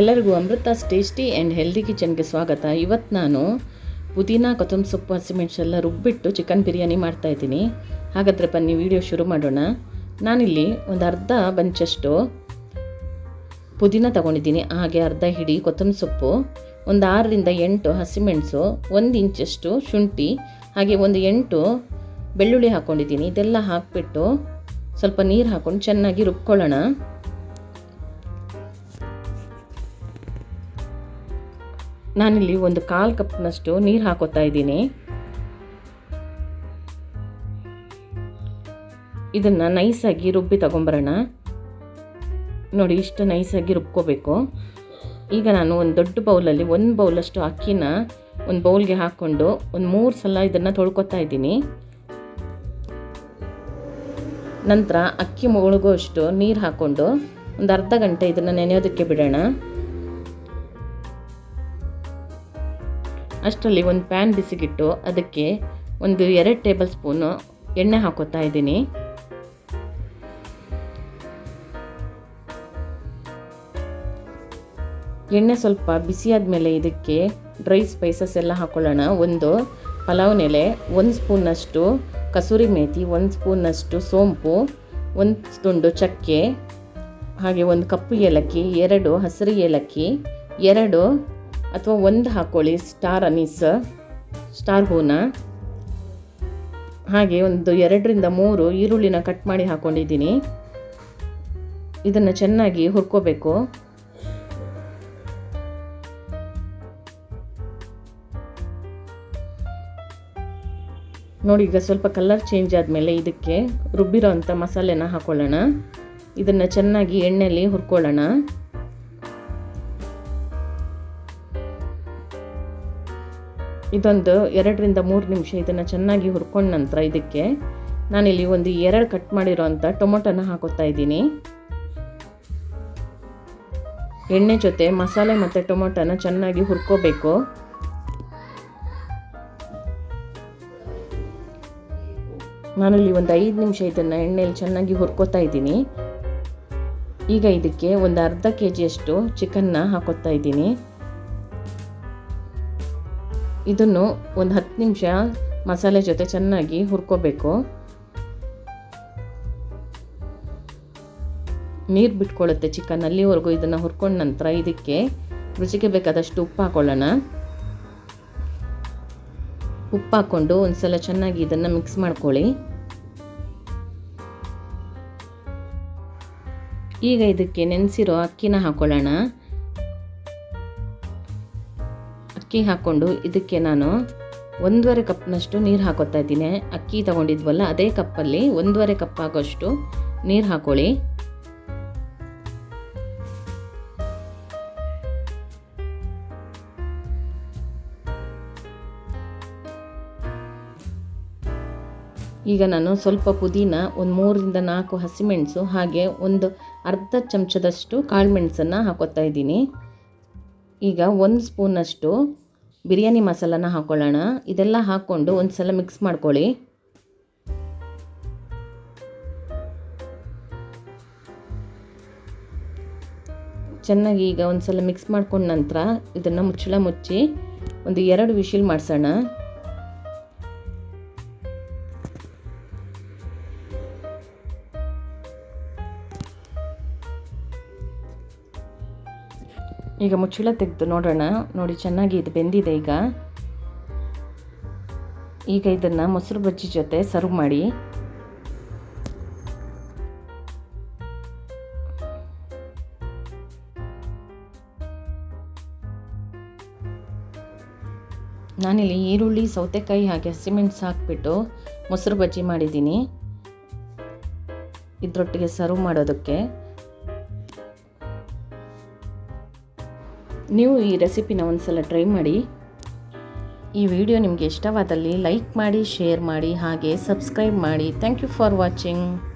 ಎಲ್ಲರಿಗೂ Amrutha's tasty and healthy ಕಿಚನ್ಗೆ ಸ್ವಾಗತ. ಇವತ್ತು ನಾನು ಪುದೀನ, ಕೊತ್ತಂಬರಿ ಸೊಪ್ಪು ಹಸಿಮೆಣಸೆಲ್ಲ ರುಬ್ಬಿಟ್ಟು ಚಿಕನ್ ಬಿರಿಯಾನಿ ಮಾಡ್ತಾಯಿದ್ದೀನಿ ಹಾಗಾದರೆ ಬನ್ನಿ, ವಿಡಿಯೋ ಶುರು ಮಾಡೋಣ. ನಾನಿಲ್ಲಿ ಒಂದು ಅರ್ಧ ಬಂಚಷ್ಟು ಪುದೀನ ತಗೊಂಡಿದ್ದೀನಿ. ಹಾಗೆ ಅರ್ಧ ಹಿಡಿ ಕೊತ್ತಂಬರಿ ಸೊಪ್ಪು, ಒಂದು ಆರರಿಂದ ಎಂಟು ಹಸಿಮೆಣಸು ಒಂದು ಇಂಚಷ್ಟು ಶುಂಠಿ, ಹಾಗೆ ಒಂದು ಎಂಟು ಬೆಳ್ಳುಳ್ಳಿ ಹಾಕ್ಕೊಂಡಿದ್ದೀನಿ ಇದೆಲ್ಲ ಹಾಕಿಬಿಟ್ಟು ಸ್ವಲ್ಪ ನೀರು ಹಾಕ್ಕೊಂಡು ಚೆನ್ನಾಗಿ ರುಬ್ಕೊಳ್ಳೋಣ. ನಾನಿಲ್ಲಿ ಒಂದು ಕಾಲು ಕಪ್ನಷ್ಟು ನೀರು ಹಾಕೋತಾ ಇದ್ದೀನಿ. ಇದನ್ನು ನೈಸಾಗಿ ರುಬ್ಬಿ ತಗೊಂಬರೋಣ. ನೋಡಿ, ಇಷ್ಟು ನೈಸಾಗಿ ರುಬ್ಕೋಬೇಕು. ಈಗ ನಾನು ಒಂದು ದೊಡ್ಡ ಬೌಲಲ್ಲಿ ಒಂದು ಬೌಲಷ್ಟು ಅಕ್ಕಿನ ಒಂದು ಬೌಲ್ಗೆ ಹಾಕ್ಕೊಂಡು ಒಂದು ಮೂರು ಸಲ ಇದನ್ನು ತೊಳ್ಕೊತಾ ಇದ್ದೀನಿ. ನಂತರ ಅಕ್ಕಿ ಮುಳುಗುವಷ್ಟು ನೀರು ಹಾಕ್ಕೊಂಡು ಒಂದು ಅರ್ಧ ಗಂಟೆ ಇದನ್ನು ನೆನೆಯೋದಕ್ಕೆ ಬಿಡೋಣ. ಅಷ್ಟರಲ್ಲಿ ಒಂದು ಪ್ಯಾನ್ ಬಿಸಿಗಿಟ್ಟು ಅದಕ್ಕೆ ಒಂದು ಎರಡು ಟೇಬಲ್ ಸ್ಪೂನು ಎಣ್ಣೆ ಹಾಕೋತಾ ಇದ್ದೀನಿ. ಎಣ್ಣೆ ಸ್ವಲ್ಪ ಬಿಸಿಯಾದ ಮೇಲೆ ಇದಕ್ಕೆ ಡ್ರೈ ಸ್ಪೈಸಸ್ ಎಲ್ಲ ಹಾಕೊಳ್ಳೋಣ. ಒಂದು ಪಲಾವ್ ಎಲೆ ಒಂದು ಸ್ಪೂನಷ್ಟು ಕಸೂರಿ ಮೇಥಿ ಒಂದು ಸ್ಪೂನಷ್ಟು ಸೋಂಪು, ಒಂದು ತುಂಡು ಚಕ್ಕೆ, ಹಾಗೆ ಒಂದು ಕಪ್ಪು ಏಲಕ್ಕಿ, ಎರಡು ಹಸಿರು ಏಲಕ್ಕಿ, ಎರಡು ಅಥವಾ ಒಂದು ಹಾಕ್ಕೊಳ್ಳಿ ಸ್ಟಾರ್ ಅನೀಸ್ ಸ್ಟಾರ್ ಹೂನ. ಹಾಗೆ ಒಂದು ಎರಡರಿಂದ ಮೂರು ಈರುಳ್ಳಿನ ಕಟ್ ಮಾಡಿ ಹಾಕ್ಕೊಂಡಿದ್ದೀನಿ ಇದನ್ನು ಚೆನ್ನಾಗಿ ಹುರ್ಕೋಬೇಕು. ನೋಡಿ, ಈಗ ಸ್ವಲ್ಪ ಕಲರ್ ಚೇಂಜ್ ಆದಮೇಲೆ ಇದಕ್ಕೆ ರುಬ್ಬಿರೋ ಅಂಥ ಮಸಾಲೆನ ಹಾಕ್ಕೊಳ್ಳೋಣ ಇದನ್ನು ಚೆನ್ನಾಗಿ ಎಣ್ಣೆಯಲ್ಲಿ ಹುರ್ಕೊಳ್ಳೋಣ. ಇದೊಂದು ಎರಡರಿಂದ ಮೂರು ನಿಮಿಷ ಇದನ್ನು ಚೆನ್ನಾಗಿ ಹುರ್ಕೊಂಡ ನಂತರ ಇದಕ್ಕೆ ನಾನಿಲ್ಲಿ ಒಂದು ಎರಡು ಕಟ್ ಮಾಡಿರೋ ಅಂಥ ಟೊಮೊಟೊನ ಹಾಕೋತಾ ಇದ್ದೀನಿ. ಎಣ್ಣೆ ಜೊತೆ ಮಸಾಲೆ ಮತ್ತು ಟೊಮೊಟೊನ ಚೆನ್ನಾಗಿ ಹುರ್ಕೋಬೇಕು. ನಾನಲ್ಲಿ ಒಂದು ಐದು ನಿಮಿಷ ಇದನ್ನು ಎಣ್ಣೆಯಲ್ಲಿ ಚೆನ್ನಾಗಿ ಹುರ್ಕೋತಾ ಇದ್ದೀನಿ. ಈಗ ಇದಕ್ಕೆ ಒಂದು ಅರ್ಧ ಕೆ ಜಿಯಷ್ಟು ಚಿಕನ್ನ ಹಾಕೋತಾ ಇದ್ದೀನಿ. ಇದನ್ನು ಒಂದು ಹತ್ತು ನಿಮಿಷ ಮಸಾಲೆ ಜೊತೆ ಚೆನ್ನಾಗಿ ಹುರ್ಕೋಬೇಕು. ನೀರು ಬಿಟ್ಕೊಳ್ಳುತ್ತೆ ಚಿಕನ್, ಅಲ್ಲಿವರೆಗೂ ಇದನ್ನು ಹುರ್ಕೊಂಡ ನಂತರ ಇದಕ್ಕೆ ರುಚಿಗೆ ಬೇಕಾದಷ್ಟು ಉಪ್ಪು ಹಾಕೊಳ್ಳೋಣ. ಉಪ್ಪು ಹಾಕ್ಕೊಂಡು ಒಂದು ಸಲ ಚೆನ್ನಾಗಿ ಇದನ್ನು ಮಿಕ್ಸ್ ಮಾಡ್ಕೊಳ್ಳಿ. ಈಗ ಇದಕ್ಕೆ ನೆನೆಸಿರೋ ಅಕ್ಕಿನ ಹಾಕೊಳ್ಳೋಣ. ಅಕ್ಕಿ ಹಾಕ್ಕೊಂಡು ಇದಕ್ಕೆ ನಾನು ಒಂದೂವರೆ ಕಪ್ನಷ್ಟು ನೀರು ಹಾಕೋತಾ ಇದ್ದೀನಿ. ಅಕ್ಕಿ ತಗೊಂಡಿದ್ವಲ್ಲ, ಅದೇ ಕಪ್ಪಲ್ಲಿ ಒಂದೂವರೆ ಕಪ್ ಆಗೋಷ್ಟು ನೀರು ಹಾಕೊಳ್ಳಿ. ಈಗ ನಾನು ಸ್ವಲ್ಪ ಪುದೀನ ಒಂದು ಮೂರರಿಂದ ನಾಲ್ಕು ಹಸಿಮೆಣಸು, ಹಾಗೆ ಒಂದು ಅರ್ಧ ಚಮಚದಷ್ಟು ಕಾಳುಮೆಣಸನ್ನು ಹಾಕೋತಾ ಇದ್ದೀನಿ. ಈಗ ಒಂದು ಸ್ಪೂನಷ್ಟು ಬಿರಿಯಾನಿ ಮಸಾಲನ ಹಾಕ್ಕೊಳ್ಳೋಣ ಇದೆಲ್ಲ ಹಾಕ್ಕೊಂಡು ಒಂದು ಸಲ ಮಿಕ್ಸ್ ಮಾಡ್ಕೊಳ್ಳಿ. ಚೆನ್ನಾಗಿ ಈಗ ಒಂದು ಸಲ ಮಿಕ್ಸ್ ಮಾಡ್ಕೊಂಡ ನಂತರ ಇದನ್ನು ಮುಚ್ಚಳ ಮುಚ್ಚಿ ಒಂದು ಎರಡು ವಿಶಿಲ್ ಮಾಡಿಸೋಣ. ಈಗ ಮುಚ್ಚಳ ತೆಗೆದು ನೋಡೋಣ. ನೋಡಿ, ಚೆನ್ನಾಗಿ ಇದು ಬೆಂದಿದೆ ಈಗ. ಈಗ ಇದನ್ನು ಮೊಸರು ಬಜ್ಜಿ ಜೊತೆ ಸರ್ವ್ ಮಾಡಿ. ನಾನಿಲ್ಲಿ ಈರುಳ್ಳಿ, ಸೌತೆಕಾಯಿ ಹಾಗೆ ಹಸಿಮೆಣಸು ಹಾಕಿಬಿಟ್ಟು ಮೊಸರು ಬಜ್ಜಿ ಮಾಡಿದ್ದೀನಿ. ಇದರೊಟ್ಟಿಗೆ ಸರ್ವ್ ಮಾಡೋದಕ್ಕೆ. ನೀವು ಈ ರೆಸಿಪಿನ ಒಂದು ಸಲ ಟ್ರೈ ಮಾಡಿ. ಈ ವಿಡಿಯೋ ನಿಮಗೆ ಇಷ್ಟವಾದಲ್ಲಿ ಲೈಕ್ ಮಾಡಿ, ಶೇರ್ ಮಾಡಿ, ಹಾಗೆ ಸಬ್ಸ್ಕ್ರೈಬ್ ಮಾಡಿ. Thank you for watching.